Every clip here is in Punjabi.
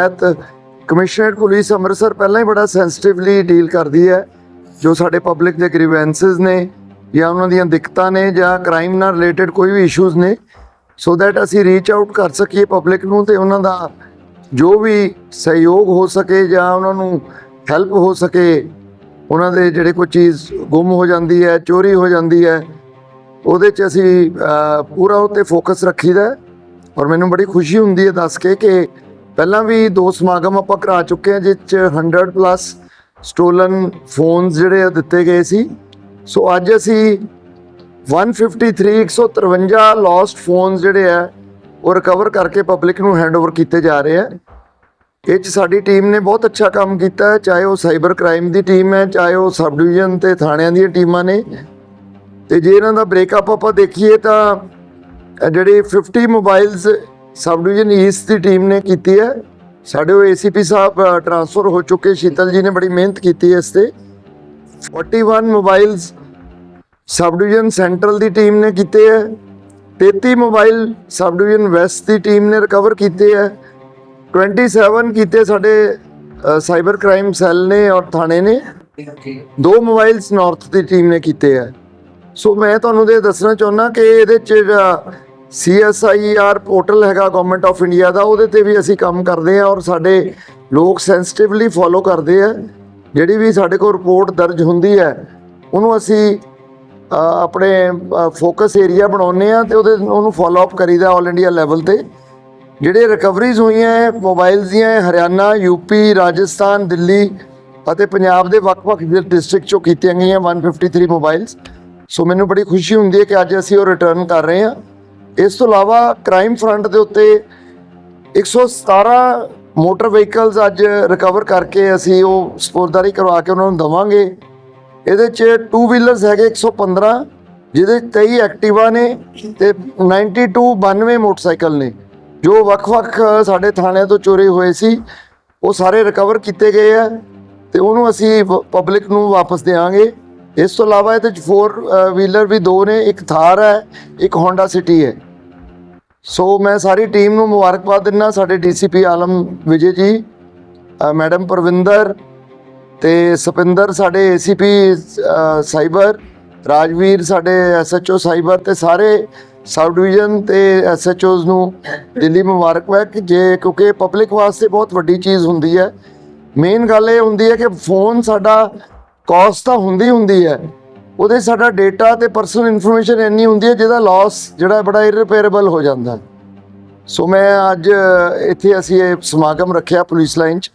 ਤਹਿਤ ਕਮਿਸ਼ਨਰੇਟ ਪੁਲਿਸ ਅੰਮ੍ਰਿਤਸਰ ਪਹਿਲਾਂ ਹੀ ਬੜਾ ਸੈਂਸਿਟਿਵਲੀ ਡੀਲ ਕਰਦੀ ਹੈ, ਜੋ ਸਾਡੇ ਪਬਲਿਕ ਦੇ ਗ੍ਰੀਵੈਂਸਸ ਨੇ ਜਾਂ ਉਹਨਾਂ ਦੀਆਂ ਦਿੱਕਤਾਂ ਨੇ ਜਾਂ ਕ੍ਰਾਈਮ ਨਾਲ ਰਿਲੇਟਡ ਕੋਈ ਵੀ ਇਸ਼ੂਜ਼ ਨੇ ਸੋ ਦੈਟ ਅਸੀਂ ਰੀਚ ਆਊਟ ਕਰ ਸਕੀਏ ਪਬਲਿਕ ਨੂੰ ਤੇ ਉਹਨਾਂ ਦਾ ਜੋ ਵੀ ਸਹਿਯੋਗ ਹੋ ਸਕੇ ਜਾਂ ਉਹਨਾਂ ਨੂੰ ਹੈਲਪ ਹੋ ਸਕੇ, ਉਹਨਾਂ ਦੇ ਜਿਹੜੇ ਕੋਈ ਚੀਜ਼ ਗੁੰਮ ਹੋ ਜਾਂਦੀ ਹੈ, ਚੋਰੀ ਹੋ ਜਾਂਦੀ ਹੈ, ਉਹਦੇ 'ਚ ਅਸੀਂ ਪੂਰਾ ਉੱਤੇ ਫੋਕਸ ਰੱਖੀਦਾ ਹੈ। ਔਰ ਮੈਨੂੰ ਬੜੀ ਖੁਸ਼ੀ ਹੁੰਦੀ ਹੈ ਦੱਸ ਕੇ ਕਿ ਪਹਿਲਾਂ ਵੀ ਦੋ ਸਮਾਗਮ ਆਪਾਂ ਕਰਾ ਚੁੱਕੇ ਹਾਂ, ਜਿਸ 'ਚ 100 ਪਲੱਸ ਸਟੋਲਨ ਫੋਨਸ ਜਿਹੜੇ ਆ ਦਿੱਤੇ ਗਏ ਸੀ। ਸੋ ਅੱਜ ਅਸੀਂ 153 153 ਲੋਸਟ ਫੋਨਸ ਜਿਹੜੇ ਆ, ਉਹ ਰਿਕਵਰ ਕਰਕੇ ਪਬਲਿਕ ਨੂੰ ਹੈਂਡਓਵਰ ਕੀਤੇ ਜਾ ਰਹੇ ਆ। ਇਹ 'ਚ ਸਾਡੀ ਟੀਮ ਨੇ ਬਹੁਤ ਅੱਛਾ ਕੰਮ ਕੀਤਾ ਹੈ ਚਾਹੇ ਉਹ ਸਾਈਬਰ ਕ੍ਰਾਈਮ ਦੀ ਟੀਮ ਹੈ, ਚਾਹੇ ਉਹ ਸਬ ਡਿਵੀਜ਼ਨ ਤੇ ਥਾਣਿਆਂ ਦੀਆਂ ਟੀਮਾਂ ਨੇ। ਤੇ ਜੇ ਇਹਨਾਂ ਦਾ ਬ੍ਰੇਕਅਪ ਆਪਾਂ ਦੇਖੀਏ ਤਾਂ ਜਿਹੜੇ ਜਿਹੜੀ 50 ਮੋਬਾਈਲਸ ਸਬ ਡਿਵੀਜ਼ਨ ਈਸਟ ਦੀ ਟੀਮ ਨੇ ਕੀਤੀ ਹੈ। ਸਾਡੇ ਉਹ ਏਸੀਪੀ ਸਾਹਿਬ ਟਰਾਂਸਫਰ ਹੋ ਚੁੱਕੇ। ਸ਼ੀਤਲ ਜੀ ਨੇ ਬੜੀ ਮਿਹਨਤ ਕੀਤੀ ਹੈ ਇਸ ਤੇ। 41 ਮੋਬਾਈਲਸ ਸਬ ਡਿਵੀਜ਼ਨ ਸੈਂਟਰਲ ਦੀ ਟੀਮ ਨੇ ਕੀਤੇ ਹੈ। 33 ਮੋਬਾਈਲ ਸਬ ਡਿਵੀਜ਼ਨ ਵੈਸਟ ਦੀ ਟੀਮ ਨੇ ਰਿਕਵਰ ਕੀਤੇ ਹੈ। 27 ਕੀਤੇ ਸਾਡੇ ਸਾਈਬਰ ਕ੍ਰਾਈਮ ਸੈੱਲ ਨੇ ਔਰ ਥਾਣੇ ਨੇ। ਦੋ ਮੋਬਾਈਲਸ ਨਾਰਥ ਦੀ ਟੀਮ ਨੇ ਕੀਤੇ ਹੈ। ਸੋ ਮੈਂ ਤੁਹਾਨੂੰ ਇਹ ਦੱਸਣਾ ਚਾਹੁੰਦਾ ਕਿ ਇਹਦੇ ਚ CSIR ਪੋਰਟਲ ਹੈਗਾ ਗਵਰਨਮੈਂਟ ਆਫ ਇੰਡੀਆ ਦਾ ਉਹਦੇ ਤੇ ਵੀ ਅਸੀਂ ਕੰਮ ਕਰਦੇ ਹਾਂ ਔਰ ਸਾਡੇ ਲੋਕ ਸੈਂਸਿਟਿਵਲੀ ਫੋਲੋ ਕਰਦੇ ਆ। ਜਿਹੜੀ ਵੀ ਸਾਡੇ ਕੋਲ ਰਿਪੋਰਟ ਦਰਜ ਹੁੰਦੀ ਹੈ ਉਹਨੂੰ ਅਸੀਂ ਆਪਣੇ ਫੋਕਸ ਏਰੀਆ ਬਣਾਉਂਦੇ ਆ ਤੇ ਉਹਦੇ ਉਹਨੂੰ ਫੋਲੋ ਅਪ ਕਰੀਦਾ ਆਲ ਇੰਡੀਆ ਲੈਵਲ ਤੇ। ਜਿਹੜੇ ਰਿਕਵਰੀਜ਼ ਹੋਈਆਂ ਹੈ ਮੋਬਾਈਲਸ ਦੀਆਂ ਹੈ, ਹਰਿਆਣਾ ਯੂਪੀ ਰਾਜਸਥਾਨ ਦਿੱਲੀ ਅਤੇ ਪੰਜਾਬ ਦੇ ਵੱਖ-ਵੱਖ ਡਿਸਟ੍ਰਿਕਟ ਚੋਂ ਕੀਤੀਆਂ ਗਈਆਂ 153 ਮੋਬਾਈਲਸ ਸੋ ਮੈਨੂੰ ਬੜੀ ਖੁਸ਼ੀ ਹੁੰਦੀ ਹੈ ਕਿ ਅੱਜ ਅਸੀਂ ਉਹ ਰਿਟਰਨ ਕਰ ਰਹੇ ਹਾਂ। ਇਸ ਤੋਂ ਇਲਾਵਾ ਕ੍ਰਾਈਮ ਫਰੰਟ ਦੇ ਉੱਤੇ 117 ਮੋਟਰ ਵਹੀਕਲਸ ਅੱਜ ਰਿਕਵਰ ਕਰਕੇ ਅਸੀਂ ਉਹ ਸਪੋਰਦਾਰੀ ਕਰਵਾ ਕੇ ਉਹਨਾਂ ਨੂੰ ਦਵਾਂਗੇ। ਇਹਦੇ 'ਚ ਟੂ ਵੀਲਰਸ ਹੈਗੇ 115 ਜਿਹਦੇ 'ਚ 23 ਐਕਟਿਵਾ ਨੇ ਤੇ 92 92 ਮੋਟਰਸਾਈਕਲ ਨੇ, ਜੋ ਵੱਖ-ਵੱਖ ਸਾਡੇ ਥਾਣਿਆਂ ਤੋਂ ਚੋਰੀ ਹੋਏ ਸੀ। ਉਹ ਸਾਰੇ ਰਿਕਵਰ ਕੀਤੇ ਗਏ ਆ ਤੇ ਉਹਨੂੰ ਅਸੀਂ ਪਬਲਿਕ ਨੂੰ ਵਾਪਸ ਦੇਵਾਂਗੇ ਇਸ ਤੋਂ ਇਲਾਵਾ ਇਹਦੇ 'ਚ 4 ਵੀਲਰ ਵੀ ਦੋ ਨੇ, ਇੱਕ ਥਾਰ ਹੈ, ਇੱਕ ਹੋਂਡਾ ਸਿਟੀ ਹੈ। ਸੋ ਮੈਂ ਸਾਰੀ ਟੀਮ ਨੂੰ ਮੁਬਾਰਕਬਾਦ ਦਿੰਦਾ, ਸਾਡੇ ਡੀਸੀਪੀ ਆਲਮ ਵਿਜੇ ਜੀ ਮੈਡਮ ਪਰਵਿੰਦਰ ਤੇ ਸਪਿੰਦਰ ਸਾਡੇ ਏਸੀਪੀ ਸਾਈਬਰ ਰਾਜਵੀਰ ਸਾਡੇ ਐਸਐਚਓ ਸਾਈਬਰ ਤੇ ਸਾਰੇ ਸਬ ਡਿਵੀਜ਼ਨ ਤੇ ਐਸਐਚਓਜ਼ ਨੂੰ ਦਿੱਲੀ ਮੁਬਾਰਕਬਾਦ ਕਿ ਜੇ, ਕਿਉਂਕਿ ਪਬਲਿਕ ਵਾਸਤੇ ਬਹੁਤ ਵੱਡੀ ਚੀਜ਼ ਹੁੰਦੀ ਹੈ। ਮੇਨ ਗੱਲ ਇਹ ਹੁੰਦੀ ਹੈ ਕਿ ਫੋਨ ਸਾਡਾ ਕਾਸਟ ਤਾਂ ਹੁੰਦੀ ਹੁੰਦੀ ਹੈ ਉਹਦੇ ਸਾਡਾ ਡਾਟਾ ਤੇ ਪਰਸਨਲ ਇਨਫੋਰਮੇਸ਼ਨ ਇੰਨੀ ਹੁੰਦੀ ਹੈ ਜਿਹਦਾ ਲਾਸ ਜਿਹੜਾ ਬੜਾ ਇਰਰਿਪੇਅਰੇਬਲ ਹੋ ਜਾਂਦਾ ਸੋ ਮੈਂ ਅੱਜ ਇੱਥੇ ਅਸੀਂ ਇਹ ਸਮਾਗਮ ਰੱਖਿਆ ਪੁਲਿਸ ਲਾਈਨ 'ਚ।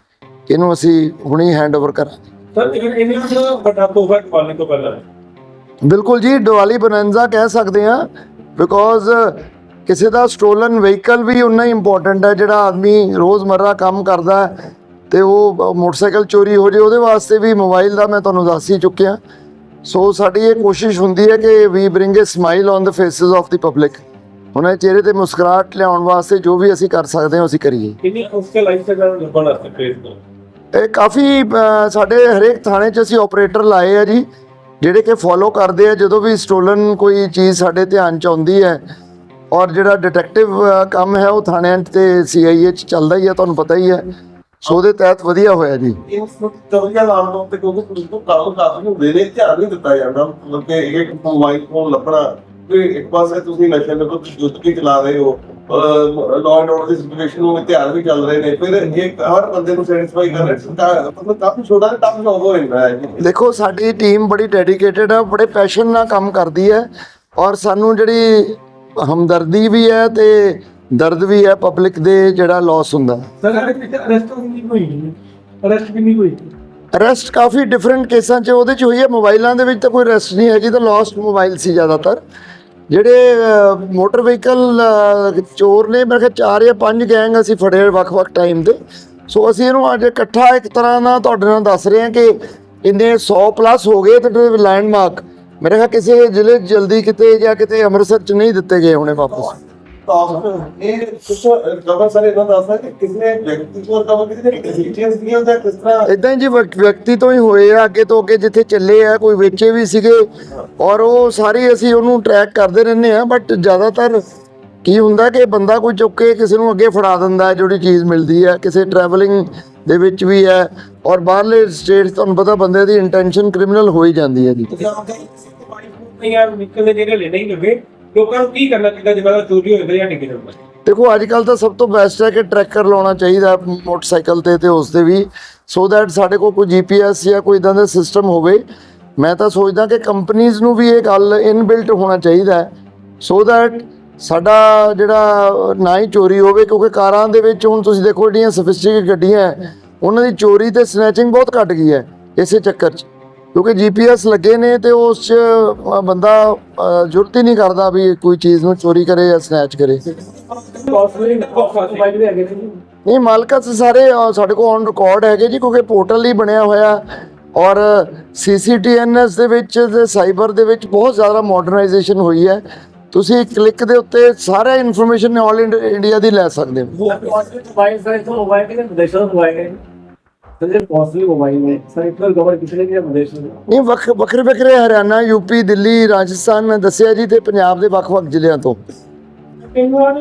ਇਹਨੂੰ ਅਸੀਂ ਹੁਣੀ ਹੈਂਡਓਵਰ ਕਰਾਂਗੇ। ਸਰ ਇਹ ਇਹ ਵੀ ਵੱਡਾ ਤੋਹਫਾ ਪਾਲਣ ਤੋਂ ਪਹਿਲਾਂ। ਬਿਲਕੁਲ ਜੀ ਦੀਵਾਲੀ ਬਨੰਜ਼ਾ ਕਹਿ ਸਕਦੇ ਆ ਬਿਕੋਜ਼ ਕਿਸੇ ਦਾ ਸਟੋਲਨ ਵਹੀਕਲ ਵੀ ਉਨਾ ਹੀ ਇੰਪੋਰਟੈਂਟ ਹੈ ਜਿਹੜਾ ਆਦਮੀ ਰੋਜ਼ਮਰਰਾ ਕੰਮ ਕਰਦਾ ਤੇ ਉਹ ਮੋਟਰਸਾਈਕਲ ਚੋਰੀ ਹੋ ਜੇ ਉਹਦੇ ਵਾਸਤੇ ਵੀ ਮੋਬਾਈਲ ਦਾ ਮੈਂ ਤੁਹਾਨੂੰ ਦੱਸ ਹੀ ਚੁੱਕਿਆ। ਸੋ ਸਾਡੀ ਇਹ ਕੋਸ਼ਿਸ਼ ਹੁੰਦੀ ਹੈ ਕਿ we bring a smile on the faces of the public ਉਹਨਾਂ ਦੇ ਚਿਹਰੇ ਤੇ ਮੁਸਕਰਾਹਟ ਲਿਆਉਣ ਵਾਸਤੇ ਜੋ ਵੀ ਅਸੀਂ ਕਰ ਸਕਦੇ ਹਾਂ ਅਸੀਂ ਕਰੀਏ। ਕਿੰਨੀ ਮੁਸ਼ਕਲ ਆਈ ਸਰ ਲੱਭਣ ਵਾਸਤੇ ਫੇਸ ਇਹ ਕਾਫੀ ਅ, ਸਾਡੇ ਹਰੇਕ ਥਾਣੇ 'ਚ ਅਸੀਂ ਆਪਰੇਟਰ ਲਾਏ ਆ ਜੀ ਜਿਹੜੇ ਕਿ ਫੋਲੋ ਕਰਦੇ ਆ। ਜਦੋਂ ਵੀ ਸਟੋਲਨ ਕੋਈ ਚੀਜ਼ ਸਾਡੇ ਧਿਆਨ 'ਚ ਆਉਂਦੀ ਹੈ ਔਰ ਜਿਹੜਾ ਡਿਟੈਕਟਿਵ ਕੰਮ ਹੈ ਉਹ ਥਾਣਿਆਂ 'ਚ ਤੇ ਸੀਆਈਏ 'ਚ ਚੱਲਦਾ ਹੀ ਹੈ ਤੁਹਾਨੂੰ ਪਤਾ ਹੀ ਹੈ। ਸੋ ਉਹਦੇ ਤਹਿਤ ਵਧੀਆ ਹੋਇਆ ਜੀ। ਇਸ ਤਵੀਆ ਲਾਉਣ ਤੋਂ ਤੇ ਕਿਉਂਕਿ ਪੁਲਿਸ ਨੂੰ ਕਾਬੂ ਕਾਫੀ ਹੁੰਦੇ ਨੇ ਧਿਆਨ ਨਹੀਂ ਦਿੱਤਾ ਜਾਂਦਾ। ਮਤਲਬ ਕਿ ਇੱਕ ਮੋਬਾਈਲ ਫੋਨ ਲੱਭਣਾ ਕਿ ਇੱਕ ਪਾਸੇ ਤੁਸੀਂ ਨਸ਼ੇ ਦੇ ਕੋਈ ਯੁੱਧ ਵੀ ਚਲਾ ਰਹੇ ਹੋ। ਲਾਅ ਐਂਡ ਆਰਡਰ ਦੀ ਸਿਚੁਏਸ਼ਨ ਨੂੰ ਵੀ ਧਿਆਨ ਵੀ ਚੱਲ ਰਹੇ ਨੇ। ਫਿਰ ਇਹ ਹਰ ਬੰਦੇ ਨੂੰ ਸੈਟੀਸਫਾਈ ਕਰਨਾ ਤਾਂ ਮਤਲਬ ਕਾਫੀ ਛੋਟਾ ਤੇ ਟਫ ਜੌਬ ਹੋ ਜਾਂਦਾ ਹੈ ਦੇਖੋ ਸਾਡੀ ਟੀਮ ਬੜੀ ਡੈਡੀਕੇਟਿਡ ਹੈ ਬੜੇ ਪੈਸ਼ਨ ਨਾਲ ਕੰਮ ਕਰਦੀ ਹੈ। ਔਰ ਸਾਨੂੰ ਜਿਹੜੀ ਹਮਦਰਦੀ ਵੀ ਹੈ ਤੇ ਦਰਦ ਵੀ ਹੈ ਪਬਲਿਕ ਦੇ ਜਿਹੜਾ ਲਾਸ ਹੁੰਦਾ। ਹੈ ਸਰ ਅਰੈਸਟ ਕਿੰਨੀ ਹੋਈ ਅਰੈਸਟ ਕਿੰਨੀ ਹੋਈ? ਅਰੈਸਟ ਕਾਫੀ ਡਿਫਰੈਂਟ ਕੇਸਾਂ 'ਚ ਉਹਦੇ 'ਚ ਹੋਈ ਹੈ ਮੋਬਾਈਲਾਂ ਦੇ ਵਿੱਚ ਤਾਂ ਕੋਈ ਅਰੈਸਟ ਨਹੀਂ ਹੈਗੀ ਤਾਂ ਲਾਸਟ ਮੋਬਾਈਲ ਸੀ ਜ਼ਿਆਦਾਤਰ। ਜਿਹੜੇ ਮੋਟਰ ਵਹੀਕਲ ਚੋਰ ਨੇ ਮੇਰੇ ਖਿਆਲ ਚਾਰ ਜਾਂ ਪੰਜ ਗੈਂਗ ਅਸੀਂ ਫੜੇ ਵੱਖ-ਵੱਖ ਟਾਈਮ ਦੇ। ਸੋ ਅਸੀਂ ਇਹਨੂੰ ਅੱਜ ਇਕੱਠਾ ਇੱਕ ਤਰ੍ਹਾਂ ਨਾਲ ਤੁਹਾਡੇ ਨਾਲ ਦੱਸ ਰਹੇ ਹਾਂ ਕਿ ਇੰਨੇ 100 ਪਲੱਸ ਹੋ ਗਏ ਤੇ ਲੈਂਡਮਾਰਕ ਮੇਰੇ ਖਿਆਲ ਕਿਸੇ ਜ਼ਿਲ੍ਹੇ ਜਲਦੀ ਕਿਤੇ ਜਾਂ ਕਿਤੇ ਅੰਮ੍ਰਿਤਸਰ 'ਚ ਨਹੀਂ ਦਿੱਤੇ ਗਏ ਹੋਣੇ ਵਾਪਸ। ਤਾਂ ਇਹ ਕੁਝ ਕਵਰ ਸਾਰੇ ਇਹਨਾਂ ਦੱਸਦਾ ਕਿ ਕਿਸਨੇ ਵਿਅਕਤੀ ਕੋਲ ਕਵਰ ਕਿਸੇ ਨੇ ਡਿਟੇਲਸ ਦੀਆਂ ਜਾਂ ਕਿਸ ਤਰ੍ਹਾਂ? ਇਦਾਂ ਹੀ ਜੀ ਵਿਅਕ- ਵਿਅਕਤੀ ਤੋਂ ਹੀ ਹੋਏ ਆ ਅੱਗੇ ਤੋਂ ਅੱਗੇ ਜਿੱਥੇ ਚੱਲੇ ਆ ਕੋਈ ਵੇਚੇ ਵੀ ਸੀਗੇ ਔਰ ਉਹ ਸਾਰੀ ਅਸੀਂ ਉਹਨੂੰ ਟਰੈਕ ਕਰਦੇ ਰਹਿੰਦੇ ਆ ਬਟ ਜ਼ਿਆਦਾਤਰ ਕੀ ਹੁੰਦਾ ਕਿ ਬੰਦਾ ਕੋਈ ਚੁੱਕ ਕੇ ਕਿਸੇ ਨੂੰ ਅੱਗੇ ਫੜਾ ਦਿੰਦਾ ਹੈ ਜਿਹੜੀ ਚੀਜ਼ ਮਿਲਦੀ ਹੈ ਕਿਸੇ ਟਰੈਵਲਿੰਗ ਦੇ ਵਿੱਚ ਵੀ ਹੈ ਔਰ ਬਾਹਰਲੇ ਸਟੇਟ ਤੁਹਾਨੂੰ ਪਤਾ ਬੰਦੇ ਦੀ ਇੰਟੈਂਸ਼ਨ ਕ੍ਰਿਮੀਨਲ ਹੋ ਹੀ ਜਾਂਦੀ ਹੈ ਜੀ। ਨਹੀਂ ਯਾਰ ਨਿਕਲਦੇ ਜਿਹੜੇ ਲੈ ਨਹੀਂ ਲੱਗੇ ਲੋਕਾਂ ਨੂੰ ਕੀ ਕਰਨਾ ਚਾਹੀਦਾ ਜਿਵੇਂ ਦਾ ਚੋਰੀ ਹੋਏ ਜਾਂ ਨਿਕਲ ਜਾਂਦਾ ਦੇਖੋ ਅੱਜ ਕੱਲ ਤਾਂ ਸਭ ਤੋਂ ਬੈਸਟ ਹੈ ਕਿ ਟਰੈਕਰ ਲਾਉਣਾ ਚਾਹੀਦਾ ਮੋਟਰਸਾਈਕਲ ਤੇ ਤੇ ਉਸ ਤੇ ਵੀ ਸੋ ਦੈਟ ਸਾਡੇ ਕੋਲ ਕੋਈ ਜੀਪੀਐਸ ਜਾਂ ਕੋਈ ਇਦਾਂ ਦਾ ਸਿਸਟਮ ਹੋਵੇ। ਮੈਂ ਤਾਂ ਸੋਚਦਾ ਕਿ ਕੰਪਨੀਆਂ ਨੂੰ ਵੀ ਇਹ ਗੱਲ ਇਨਬਿਲਟ ਹੋਣਾ ਚਾਹੀਦਾ ਸੋ ਦੈਟ ਸਾਡਾ ਜਿਹੜਾ ਨਾ ਹੀ ਚੋਰੀ ਹੋਵੇ ਕਿਉਂਕਿ ਕਾਰਾਂ ਦੇ ਵਿੱਚ ਹੁਣ ਤੁਸੀਂ ਦੇਖੋ ਜਿਹੜੀਆਂ ਸਫਿਸਟੀਕੇਟ ਗੱਡੀਆਂ ਹੈ, ਉਹਨਾਂ ਦੀ ਚੋਰੀ ਤੇ ਸਨੈਚਿੰਗ ਬਹੁਤ ਘਟ ਗਈ ਹੈ ਇਸੇ ਚੱਕਰ 'ਚ। ਕਿਉਂਕਿ ਜੀਪੀਐਸ ਲੱਗੇ ਨੇ ਤੇ ਉਸ 'ਚ ਬੰਦਾ ਜ਼ਰੂਰਤ ਹੀ ਨਹੀਂ ਕਰਦਾ ਵੀ ਕੋਈ ਚੀਜ਼ ਨੂੰ ਚੋਰੀ ਕਰੇ ਜਾਂ ਸਨੈਚ ਕਰੇ। ਨਹੀਂ, ਮਾਲਕਾਂ ਸਾਰੇ ਸਾਡੇ ਕੋਲ ਔਨ ਰਿਕਾਰਡ ਹੈਗੇ ਜੀ, ਕਿਉਂਕਿ ਪੋਰਟਲ ਹੀ ਬਣਿਆ ਹੋਇਆ। ਔਰ ਸੀਸੀਟੀਐਨਐਸ ਦੇ ਵਿੱਚ ਤੇ ਸਾਈਬਰ ਦੇ ਵਿੱਚ ਬਹੁਤ ਜ਼ਿਆਦਾ ਮਾਡਰਨਾਈਜੇਸ਼ਨ ਹੋਈ ਹੈ। ਤੁਸੀਂ ਕਲਿੱਕ ਦੇ ਉੱਤੇ ਸਾਰਾ ਇਨਫੋਰਮੇਸ਼ਨ ਆਲ ਇੰਡੀਆ ਦੀ ਲੈ ਸਕਦੇ ਹੋ। ਸਰ ਕੋਸਟਲੀ ਮੋਬਾਈਲ ਨੇ ਹਰਿਆਣਾ ਯੂਪੀ ਦਿੱਲੀ ਰਾਜਸਥਾਨ ਮੈਂ ਦੱਸਿਆ ਜੀ ਤੇ ਪੰਜਾਬ ਦੇ ਵੱਖ-ਵੱਖ ਜ਼ਿਲ੍ਹਿਆਂ ਤੋਂ। ਇਹਨਾਂ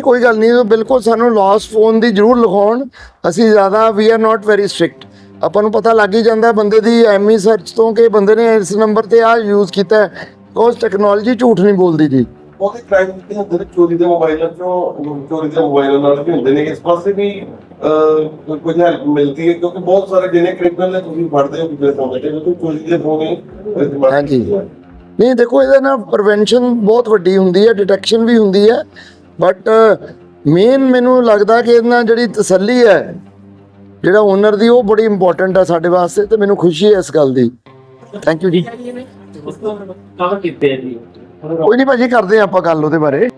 ਕੋਈ ਗੱਲ ਨਹੀਂ ਬਿਲਕੁਲ ਸਾਨੂੰ ਲਾਸ ਫੋਨ ਦੀ ਜ਼ਰੂਰ ਲਿਖਾਉਣ। ਅਸੀਂ ਜ਼ਿਆਦਾ we are not very strict ਆਪਾਂ ਨੂੰ ਪਤਾ ਲੱਗ ਹੀ ਜਾਂਦਾ ਬੰਦੇ ਦੀ ਐਮਈ ਸਰਚ ਤੋਂ ਕਿ ਬੰਦੇ ਨੇ ਇਸ ਨੰਬਰ ਤੇ ਆ ਯੂਜ਼ ਕੀਤਾ ਉਸ ਟੈਕਨੋਲੋਜੀ ਝੂਠ ਨਹੀਂ ਬੋਲਦੀ ਜੀ। ਉਹਦੇ ਕ੍ਰਾਈਮ ਵੀ ਹੁੰਦੇ ਨੇ ਚੋਰੀ ਦੇ ਮੋਬਾਈਲਾਂ ਚੋਂ ਚੋਰੀ ਦੇ ਮੋਬਾਈਲਾਂ ਨਾਲ ਵੀ ਹੁੰਦੇ ਨੇ। ਇਸ ਪਾਸੇ ਵੀ ਕੁਝ ਹੈਲਪ ਮਿਲਦੀ ਹੈ ਕਿਉਂਕਿ ਬਹੁਤ ਸਾਰੇ ਜਿਹਨੇ ਕ੍ਰਿਮੀਨਲ ਨੇ ਤੁਸੀਂ ਫੜਦੇ ਹੋ ਕਿਤੇ ਸਮਝਦੇ ਕਿਉਂਕਿ ਚੋਰੀ ਦੇ ਫੋਨ ਹਾਂਜੀ। ਨਹੀਂ ਦੇਖੋ ਇਹਦੇ ਨਾਲ ਪ੍ਰੀਵੈਂਸ਼ਨ ਬਹੁਤ ਵੱਡੀ ਹੁੰਦੀ ਹੈ ਡਿਟੈਕਸ਼ਨ ਵੀ ਹੁੰਦੀ ਹੈ। ਬਟ ਮੇਨ ਮੈਨੂੰ ਲੱਗਦਾ ਕਿ ਇਹਦੇ ਨਾਲ ਜਿਹੜੀ ਤਸੱਲੀ ਹੈ ਜਿਹੜਾ ਓਨਰ ਦੀ ਉਹ ਬੜੀ ਇੰਪੋਰਟੈਂਟ ਹੈ ਸਾਡੇ ਵਾਸਤੇ ਤੇ ਮੈਨੂੰ ਖੁਸ਼ੀ ਹੈ ਇਸ ਗੱਲ ਦੀ। ਥੈਂਕ ਯੂ ਜੀ। ਕੰਮ ਕੀਤੇ ਆ ਜੀ? ਕੋਈ ਨਹੀਂ ਭਾਜੀ ਕਰਦੇ ਹਾਂ ਆਪਾਂ ਗੱਲ ਉਹਦੇ ਬਾਰੇ।